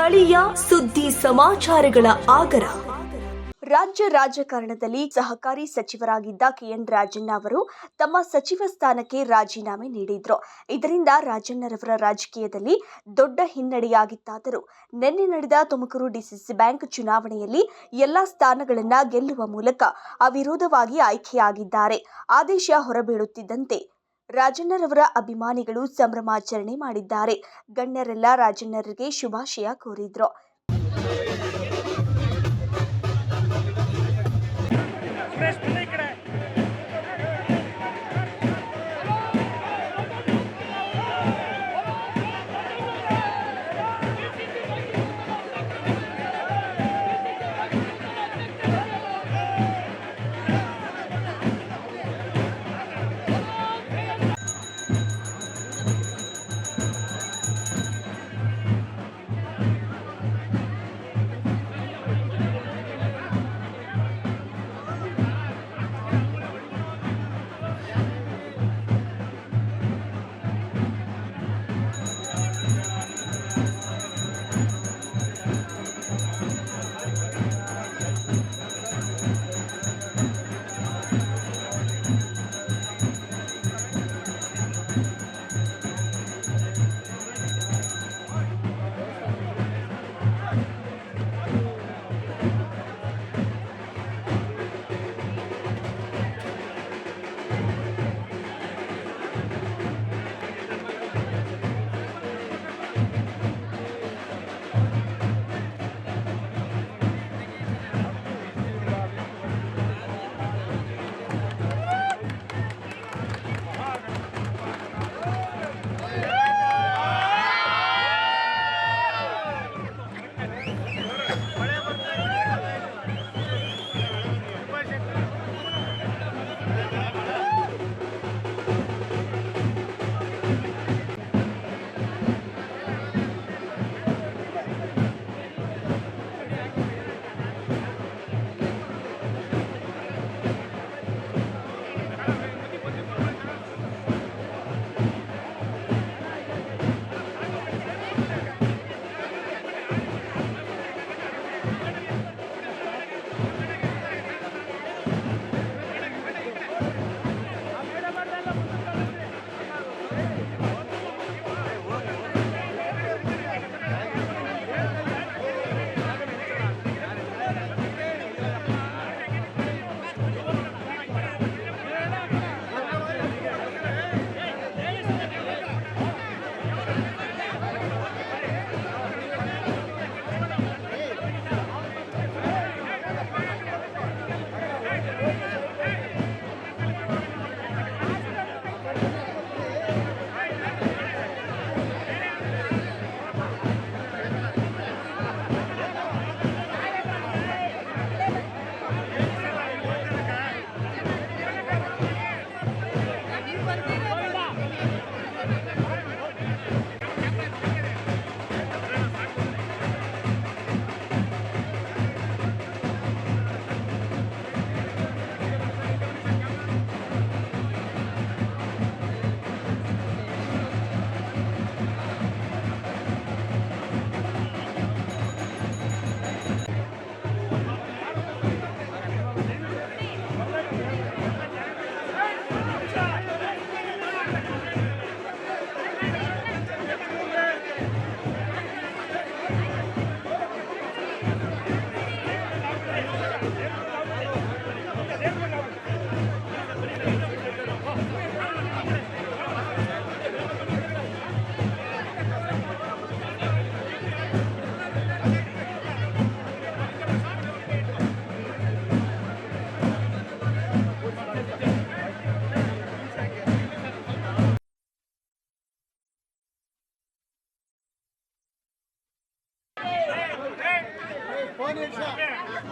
ಸ್ಥಳೀಯ ಸುದ್ದಿ ಸಮಾಚಾರಗಳ ಆಗರ. ರಾಜ್ಯ ರಾಜಕಾರಣದಲ್ಲಿ ಸಹಕಾರಿ ಸಚಿವರಾಗಿದ್ದ ಕೆಎನ್ ರಾಜಣ್ಣ ಅವರು ತಮ್ಮ ಸಚಿವ ಸ್ಥಾನಕ್ಕೆ ರಾಜೀನಾಮೆ ನೀಡಿದ್ರು. ಇದರಿಂದ ರಾಜಣ್ಣರವರ ರಾಜಕೀಯದಲ್ಲಿ ದೊಡ್ಡ ಹಿನ್ನಡೆಯಾಗಿತ್ತಾದರೂ ನಿನ್ನೆ ನಡೆದ ತುಮಕೂರು ಡಿಸಿಸಿ ಬ್ಯಾಂಕ್ ಚುನಾವಣೆಯಲ್ಲಿ ಎಲ್ಲಾ ಸ್ಥಾನಗಳನ್ನು ಗೆಲ್ಲುವ ಮೂಲಕ ಅವಿರೋಧವಾಗಿ ಆಯ್ಕೆಯಾಗಿದ್ದಾರೆ. ಆದೇಶ ಹೊರಬೀಳುತ್ತಿದ್ದಂತೆ ರಾಜಣ್ಣರವರ ಅಭಿಮಾನಿಗಳು ಸಂಭ್ರಮಾಚರಣೆ ಮಾಡಿದ್ದಾರೆ. ಗಣ್ಯರೆಲ್ಲ ರಾಜಣ್ಣರಿಗೆ ಶುಭಾಶಯ ಕೋರಿದ್ರು.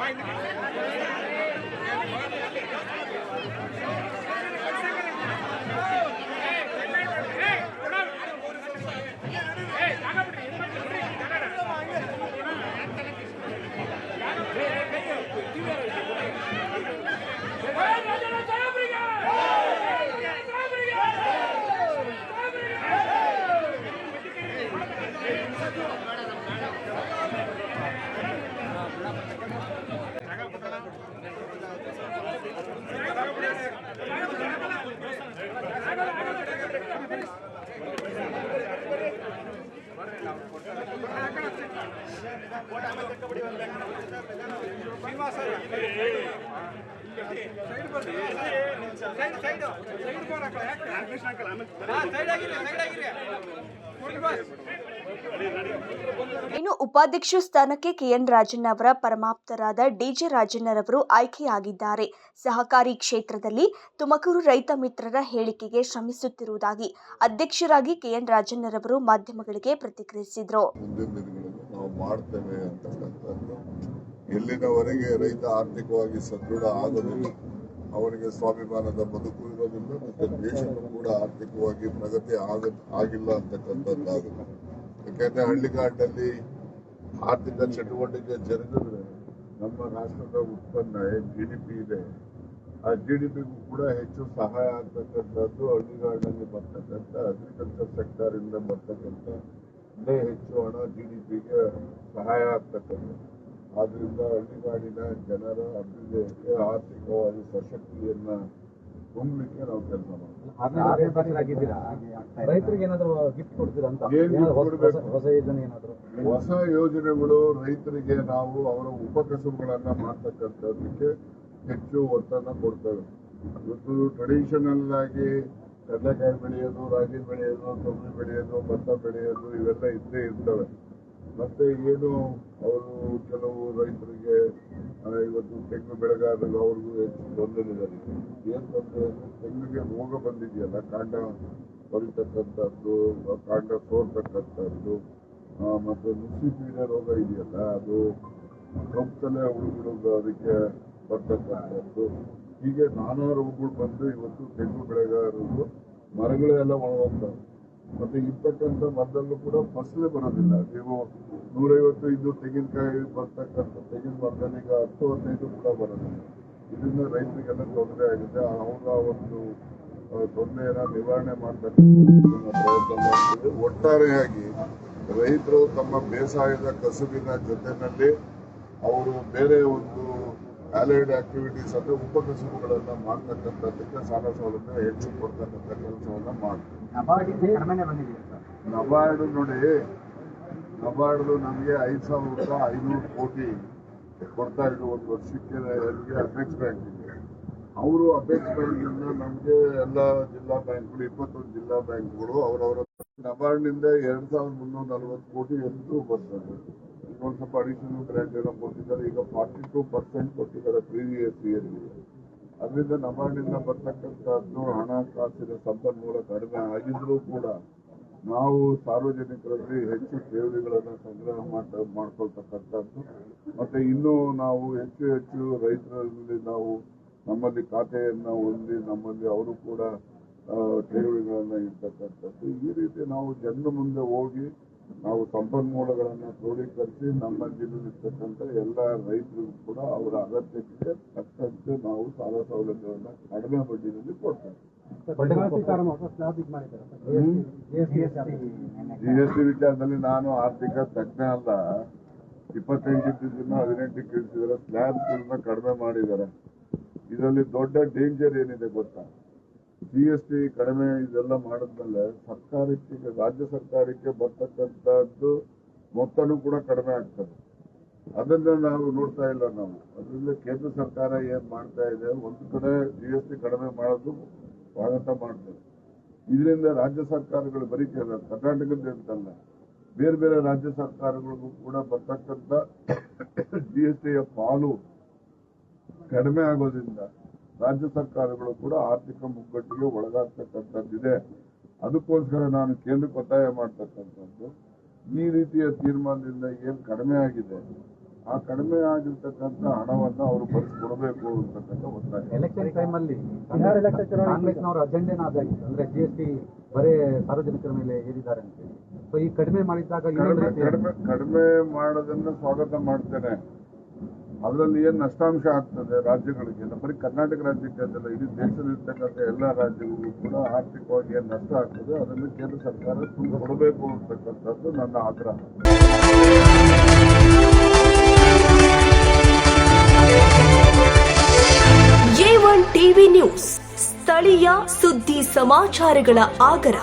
right now. ಇನ್ನು ಉಪಾಧ್ಯಕ್ಷ ಸ್ಥಾನಕ್ಕೆ ಕೆಎನ್ ರಾಜಣ್ಣ ಅವರ ಪರಮಾಪ್ತರಾದ ಡಿಜೆ ರಾಜಣ್ಣರವರು ಆಯ್ಕೆಯಾಗಿದ್ದಾರೆ. ಸಹಕಾರಿ ಕ್ಷೇತ್ರದಲ್ಲಿ ತುಮಕೂರು ರೈತ ಮಿತ್ರರ ಹೇಳಿಕೆಗೆ ಶ್ರಮಿಸುತ್ತಿರುವುದಾಗಿ ಅಧ್ಯಕ್ಷರಾಗಿ ಕೆಎನ್ ರಾಜಣ್ಣರವರು ಮಾಧ್ಯಮಗಳಿಗೆ ಪ್ರತಿಕ್ರಿಯಿಸಿದರು. ನಾವು ಮಾಡ್ತೇವೆ ಅಂತಕ್ಕಂಥದ್ದು ಎಲ್ಲಿನವರೆಗೆ ರೈತ ಆರ್ಥಿಕವಾಗಿ ಸದೃಢ ಆಗೋದಿಲ್ಲ ಅವರಿಗೆ ಸ್ವಾಭಿಮಾನದ ಬದುಕು ಇರೋದಿಲ್ಲ ಮತ್ತೆ ದೇಶಕ್ಕೂ ಕೂಡ ಆರ್ಥಿಕವಾಗಿ ಪ್ರಗತಿ ಆಗ, ಆಗಿಲ್ಲ ಅಂತಕ್ಕಂಥದ್ದಾಗುತ್ತೆ ಯಾಕೆಂದ್ರೆ ಹಳ್ಳಿಗಾಡಿನಲ್ಲಿ ಆರ್ಥಿಕ ಚಟುವಟಿಕೆ ಜರುಗಿದ್ರೆ ನಮ್ಮ ರಾಷ್ಟ್ರದ ಉತ್ಪನ್ನ ಜಿ ಡಿ ಪಿ ಇದೆ, ಆ ಜಿ ಡಿ ಪಿಗೂ ಕೂಡ ಹೆಚ್ಚು ಸಹಾಯ ಆಗ್ತಕ್ಕಂಥದ್ದು ಹಳ್ಳಿಗಾಡಲ್ಲಿ ಬರ್ತಕ್ಕಂಥ ಅಗ್ರಿಕಲ್ಚರ್ ಸೆಕ್ಟರ್ ಇಂದ ಬರ್ತಕ್ಕಂಥ ಇಲ್ಲೇ ಹೆಚ್ಚು ಹಣ ಜಿ ಡಿ ಪಿಗೆ ಸಹಾಯ ಆಗ್ತಕ್ಕಂಥದ್ದು. ಆದ್ರಿಂದ ಹಳ್ಳಿಗಾಡಿನ ಜನರ ಅಭ್ಯುದಯಕ್ಕೆ ಆರ್ಥಿಕವಾಗಿ ಸಶಕ್ತಿಯನ್ನ ತುಂಬಲಿಕ್ಕೆ ನಾವು ಕೆಲಸ ಮಾಡ್ತೀವಿ. ರೈತರಿಗೆ ಏನಾದ್ರು ಗಿಫ್ಟ್ ಕೊಡ್ತೀರಾ ಅಂತ? ಹೊಸ ಯೋಜನೆ ಏನಾದ್ರು? ಹೊಸ ಯೋಜನೆಗಳು ರೈತರಿಗೆ ನಾವು ಅವರ ಉಪಕಸಬುಗಳನ್ನ ಮಾಡ್ತಕ್ಕಂಥದ್ದಕ್ಕೆ ಹೆಚ್ಚು ಒತ್ತನ್ನ ಕೊಡ್ತೇವೆ. ಇವತ್ತು ಟ್ರೆಡಿಷನಲ್ ಆಗಿ ಕಡಲೆಕಾಯಿ ಬೆಳೆಯೋದು, ರಾಗಿ ಬೆಳೆಯೋದು, ತೊಗರಿ ಬೆಳೆಯೋದು, ಭತ್ತ ಬೆಳೆಯೋದು ಇವೆಲ್ಲ ಇದ್ದೇ ಇರ್ತವೆ. ಮತ್ತೆ ಏನು ಅವರು ಕೆಲವು ರೈತರಿಗೆ ಇವತ್ತು ತೆಂಗು ಬೆಳೆಗಾರರು ಅವ್ರಿಗೂ ಹೆಚ್ಚು ತೊಂದರೆ ಇದೆ. ಏನ್ ತೊಂದರೆ ತೆಂಗಿಗೆ ರೋಗ ಬಂದಿದೆಯಲ್ಲ, ಕಾಂಡ ಹೊರಿತಕ್ಕಂಥದ್ದು ಕಾಂಡ ಸೋರ್ತಕ್ಕಂಥದ್ದು ಮತ್ತೆ ನುಸಿ ಪೀಡೆ ರೋಗ ಇದೆಯಲ್ಲ, ಅದು ಕಪ್ಪಲೆ ಉಳಿದಿರೋದು ಅದಕ್ಕೆ ಬರ್ತಕ್ಕಂಥದ್ದು. ಹೀಗೆ ನಾನಾ ರೋಗಗಳು ಬಂದು ಇವತ್ತು ತೆಂಗು ಬೆಳೆಗಾರರು ಮರಗಳೆಲ್ಲ ಒಣಗೋಗ್ತವೆ ಮತ್ತೆ ಇರ್ತಕ್ಕಂಥ ಮರದಲ್ಲೂ ಕೂಡ ಫಸಲೇ ಬರೋದಿಲ್ಲ. ನೀವು ನೂರೈವತ್ತು ಇದು ತೆಂಗಿನಕಾಯಿ ಬರ್ತಕ್ಕಂಥ ತೆಂಗಿನ ಮರದಲ್ಲಿ ಈಗ ಹತ್ತು, ಹದಿನೈದು ಕೂಡ ಬರೋದಿಲ್ಲ. ಇದರಿಂದ ರೈತರಿಗೆಲ್ಲ ತೊಂದರೆ ಆಗಿದೆ. ಅವರ ಒಂದು ತೊಂದರೆಯನ್ನು ನಿವಾರಣೆ ಮಾಡ್ತಕ್ಕಂಥ ಒಟ್ಟಾರೆಯಾಗಿ ರೈತರು ತಮ್ಮ ಬೇಸಾಯದ ಕಸುಬಿನ ಜೊತೆಯಲ್ಲಿ ಅವರು ಬೇರೆ ಒಂದು ಅಲೈಡ್ ಆಕ್ಟಿವಿಟೀಸ್ ಅಂದ್ರೆ ಉಪಕಸುಬುಗಳನ್ನ ಮಾಡ್ತಕ್ಕಂಥದ್ದಕ್ಕೆ ಸಾಲ ಸೌಲಭ್ಯ ಹೆಚ್ಚು ಕೊಡ್ತಕ್ಕಂಥ ಕೆಲಸವನ್ನ ಮಾಡ್ತೀವಿ. ನಬಾರ್ಡ್ ನೋಡಿ ನಬಾರ್ಡ್ ನಮಗೆ ಐದು ಸಾವಿರದ ಐನೂರು ಕೋಟಿ ಕೊಡ್ತಾ ಇದ್ರು ಒಂದು ವರ್ಷಕ್ಕೆ ಎಲ್ಲಿಗೆ ಅಪೆಕ್ಸ್ ಇದೆ. ಅವರು ಅಪೆಕ್ಸ್ ಬ್ಯಾಂಕಿಂದ ನಮಗೆ ಎಲ್ಲ ಜಿಲ್ಲಾ ಬ್ಯಾಂಕ್ಗಳು ಇಪ್ಪತ್ತೊಂದು ಜಿಲ್ಲಾ ಬ್ಯಾಂಕ್ಗಳು ಅವರವರ ನಬಾರ್ಡ್ನಿಂದ ಎರಡ್ ಸಾವಿರದ ಮುನ್ನೂರ ನಲವತ್ತು ಕೋಟಿ ಎಷ್ಟು ಬರ್ತದೆ ಒಂದು ಸ್ವಲ್ಪ ಅಡಿಷನಲ್ ಗ್ರಾಂಟ್ ಏನೋ ಕೊಟ್ಟಿದ್ದಾರೆ. ಈಗ ಫಾರ್ಟಿ ಟೂ ಪರ್ಸೆಂಟ್ ಕೊಟ್ಟಿದ್ದಾರೆ ಪ್ರೀವಿಯಸ್ ಇಯರ್ಗೆ ಅದರಿಂದ ನಬಾರ್ಡಿಂದ ಬರ್ತಕ್ಕಂಥದ್ದು ಹಣಕಾಸಿನ ಸಂಪನ್ಮೂಲ ಕಡಿಮೆ ಆಗಿದ್ರೂ ಕೂಡ ನಾವು ಸಾರ್ವಜನಿಕರಲ್ಲಿ ಹೆಚ್ಚು ಠೇವಣಿಗಳನ್ನು ಸಂಗ್ರಹ ಮಾಡ ಮಾಡ್ಕೊಳ್ತಕ್ಕಂಥದ್ದು. ಮತ್ತೆ ಇನ್ನೂ ನಾವು ಹೆಚ್ಚು ಹೆಚ್ಚು ರೈತರಲ್ಲಿ ನಾವು ನಮ್ಮಲ್ಲಿ ಖಾತೆಯನ್ನು ಹೊಂದಿ ನಮ್ಮಲ್ಲಿ ಅವರು ಕೂಡ ಠೇವಣಿಗಳನ್ನ ಇರ್ತಕ್ಕಂಥದ್ದು ಈ ರೀತಿ ನಾವು ಜನರ ಮುಂದೆ ಹೋಗಿ ನಾವು ಸಂಪನ್ಮೂಲಗಳನ್ನ ಕ್ರೋಢೀಕರಿಸಿ ನಮ್ಮ ಜಿಲ್ಲೆಯಲ್ಲಿರ್ತಕ್ಕಂಥ ಎಲ್ಲ ರೈತರಿಗೂ ಕೂಡ ಅವರ ಅಗತ್ಯಕ್ಕೆ ತಕ್ಕಂತೆ ನಾವು ಸಾಲ ಸೌಲಭ್ಯವನ್ನು ಕಡಿಮೆ ಬಡ್ಡಿನಲ್ಲಿ ಕೊಡ್ತೇವೆ. ಜಿ ಎಸ್ ಟಿ ವಿಚಾರದಲ್ಲಿ ನಾನು ಆರ್ಥಿಕ ತಜ್ಞ ಅಲ್ಲ. ಇಪ್ಪತ್ತೆಂಟು ದಿನ ಹದಿನೆಂಟಕ್ಕೆ ಇಳಿಸಿದರೆ ಸ್ಲ್ಯಾಬ್ಗಳನ್ನ ಕಡಿಮೆ ಮಾಡಿದ್ದಾರೆ. ಇದರಲ್ಲಿ ದೊಡ್ಡ ಡೇಂಜರ್ ಏನಿದೆ ಗೊತ್ತಾ? ಜಿ ಎಸ್ ಟಿ ಕಡಿಮೆ ಇದೆಲ್ಲ ಮಾಡಿದ್ಮೇಲೆ ಸರ್ಕಾರಕ್ಕೆ, ರಾಜ್ಯ ಸರ್ಕಾರಕ್ಕೆ ಬರ್ತಕ್ಕಂಥದ್ದು ಮೊತ್ತನೂ ಕೂಡ ಕಡಿಮೆ ಆಗ್ತದೆ. ಅದನ್ನ ನಾವು ನೋಡ್ತಾ ಇಲ್ಲ ನಾವು. ಅದರಿಂದ ಕೇಂದ್ರ ಸರ್ಕಾರ ಏನ್ ಮಾಡ್ತಾ ಇದೆ, ಒಂದು ಕಡೆ ಜಿ ಎಸ್ ಟಿ ಕಡಿಮೆ ಮಾಡೋದು ಸ್ವಾಗತ ಮಾಡ್ತದೆ. ಇದರಿಂದ ರಾಜ್ಯ ಸರ್ಕಾರಗಳು ಬರೀ ಕರ್ನಾಟಕದ ಅಂತಲ್ಲ, ಬೇರೆ ಬೇರೆ ರಾಜ್ಯ ಸರ್ಕಾರಗಳಿಗೂ ಕೂಡ ಬರ್ತಕ್ಕಂಥ ಜಿ ಎಸ್ ಟಿಯ ಪಾಲು ಕಡಿಮೆ ಆಗೋದ್ರಿಂದ ರಾಜ್ಯ ಸರ್ಕಾರಗಳು ಕೂಡ ಆರ್ಥಿಕ ಮುಗ್ಗಟ್ಟಿಗೆ ಒಳಗಾಗ್ತಕ್ಕಂಥದ್ದಿದೆ. ಅದಕ್ಕೋಸ್ಕರ ನಾನು ಕೇಂದ್ರಕ್ಕೆ ಒತ್ತಾಯ ಮಾಡ್ತಕ್ಕಂಥದ್ದು ಈ ರೀತಿಯ ತೀರ್ಮಾನದಿಂದ ಏನು ಕಡಿಮೆ ಆಗಿದೆ ಆ ಕಡಿಮೆ ಆಗಿರ್ತಕ್ಕಂಥ ಹಣವನ್ನ ಅವರು ಕೊಡಬೇಕು ಅಂತಕ್ಕಂಥ ಒತ್ತಾಯ. ಎಲೆಕ್ಷನ್ ಟೈಮ್ ಅಲ್ಲಿ ಕಾಂಗ್ರೆಸ್ನವರ ಅಜೆಂಡೇನ ಅದಾಗಿತ್ತು ಅಂದ್ರೆ ಜಿ ಎಸ್ ಟಿ ಬರೇ ಸಾರ್ವಜನಿಕರ ಮೇಲೆ ಏರಿದ್ದಾರೆ ಅಂತ ಸೊ ಈ ಕಡಿಮೆ ಮಾಡಿದ್ದಾಗ ರೀತಿ- ಕಡಿಮೆ ಕಡಿಮೆ ಮಾಡೋದನ್ನ ಸ್ವಾಗತ ಮಾಡ್ತೇನೆ. ಅದರಲ್ಲಿ ಏನು ನಷ್ಟಾಂಶ ಆಗ್ತದೆ ರಾಜ್ಯಗಳಿಗೆ ಬರೀ ಕರ್ನಾಟಕ ರಾಜ್ಯಕ್ಕೆ ಅಂತಲ್ಲ ಇಡೀ ದೇಶದಲ್ಲಿರ್ತಕ್ಕಂಥ ಎಲ್ಲ ರಾಜ್ಯಗಳಿಗೂ ಕೂಡ ಆರ್ಥಿಕವಾಗಿ ಏನು ನಷ್ಟ ಆಗ್ತದೆ, ಅದನ್ನು ಕೇಂದ್ರ ಸರ್ಕಾರ ತುಂಬ ಕೊಡಬೇಕು ಅಂತಕ್ಕಂಥದ್ದು ನನ್ನ ಆಗ್ರಹ. ಟಿವಿ ನ್ಯೂಸ್, ಸ್ಥಳೀಯ ಸುದ್ದಿ ಸಮಾಚಾರಗಳ ಆಗರ.